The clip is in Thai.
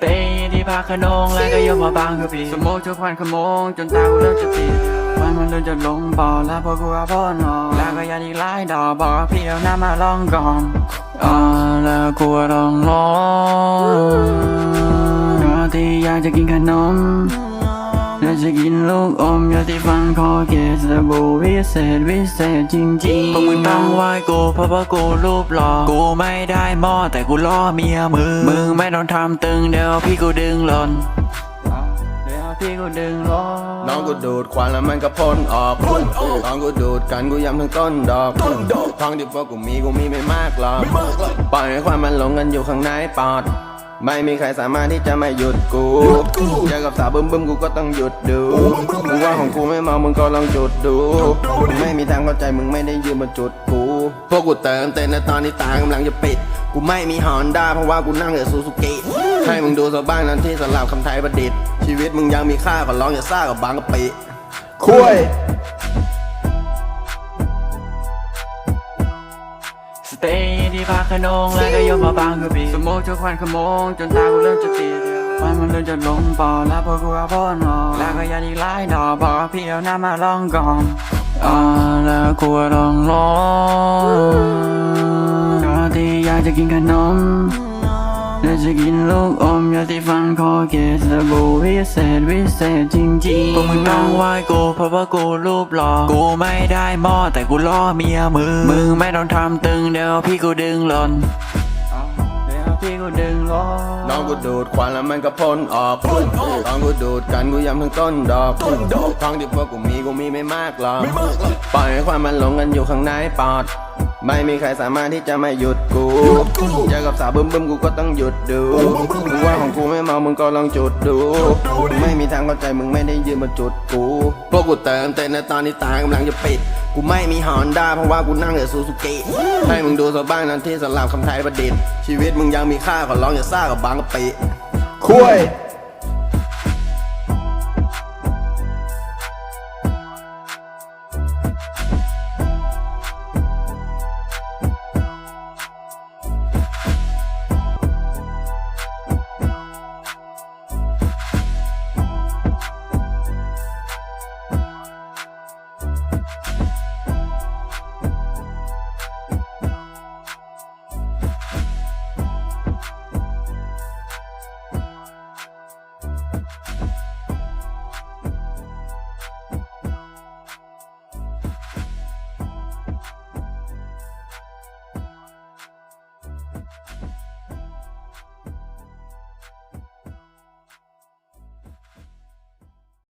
เตย์ที่พักขนงและก็ยกมาบางกะปีสโมกทุกวันขโมงจนตากูเริ่มจะตีไฟมันเริ่มจะลงปอดแล้วพอกูเอาพ่อนอนแล้วก็ยันอีกหลายดอกบอกว่าพี่เอาน้ำมาลองก่อนอ่าแล้วกูต้องรอก็ที่อยากจะกินขนมอยาก จะกินลูกอมอยากที่ฟังคอเกสบูวิเศษวิเศษจริงๆพวกมึงต้องไหว้กูเพราะว่ากูรูปหล่อกูไม่ได้หม้อแต่กูล่อเมียมึงมึงไม่ต้องทำตึงเดี๋ยวพี่กูดึงหล่นเดี๋ยวพี่กูดึงหล่นน้องกูดูดควันแล้วมันก็พ่นออกน้องกูดูดกันกูย้ำทั้งต้นดอกท้องที่พวกกูมีกูมีไม่มากหรอกปล่อยให้ความมันหลงกันอยู่ข้างในปอด ไม่มีใครสามารถที่จะไม่หยุดกูเจอกับสาวบึ้มบึ้มกูก็ต้องหยุดดูมึงว่าของกูไม่เมา มึงก็ลองจุดดูมึงไม่มีทางเข้าใจมึงไม่ได้ยืนบนจุดกู พวกกูเติมเต็มในตอนนี้ตากำลังจะปิด กูไม่มีฮอนด้าเพราะว่ากูนั่งกับซูซูกิให้มึงดูสักบ้างนั้นที่สลับคำไทยประดิษฐ์ชีวิตมึงยังมีค่าขอร้องอย่าซ่ากับบางกะปิคุย เตย์ที่พักขนงและก็ยกมาบางกะปีสโมกทุกวันขโมงจนตากูเริ่มจะตีไฟมันเริ่มจะลงปอดแล้วพอกูเอาพ่อนอนแล้วก็ยันอีกหลายดอกบอกว่าพี่เอาน้ำมาลองก่อนอ่าแล้วกูต้องรอก็ที่อยากจะกินขนม อยากจะกินลูกอมอยากที่ฟังคอเกสบูวิเศษวิเศษจริงๆพวกมึงต้องไหว้กูเพราะว่ากูรูปหล่อกูไม่ได้หม้อแต่กูล่อเมียมึงมึงไม่ต้องทำตึงเดี๋ยวพี่กูดึงหล่นเดี๋ยวพี่กูดึงหล่น น้องกูดูดควันแล้วมันก็พ่นออกน้องกูดูดกันกูย้ำทั้งต้นดอกท้องที่พวกกูมีกูมีไม่มากหรอกปล่อยให้ความมันหลงกันอยู่ข้างในปอด ไม่มีใครสามารถที่จะไม่หยุดกูเจอกับสาวบึ้มบึ้มกูก็ต้องหยุดดูมึงว่าของกูไม่เมามึงก็ลองจุดดูมึงไม่มีทางเข้าใจมึงไม่ได้ยืนบนจุดกูพวกกูเติมเต็มในตอนนี้ตากำลังจะปิด กูไม่มีฮอนด้าเพราะว่ากูนั่งกับซูซูกิให้มึงดูสักบ้างนั้นที่สลับคำไทยประดิษฐ์ชีวิตมึงยังมีค่าขอร้องอย่าซ่ากับบางกะปิคุย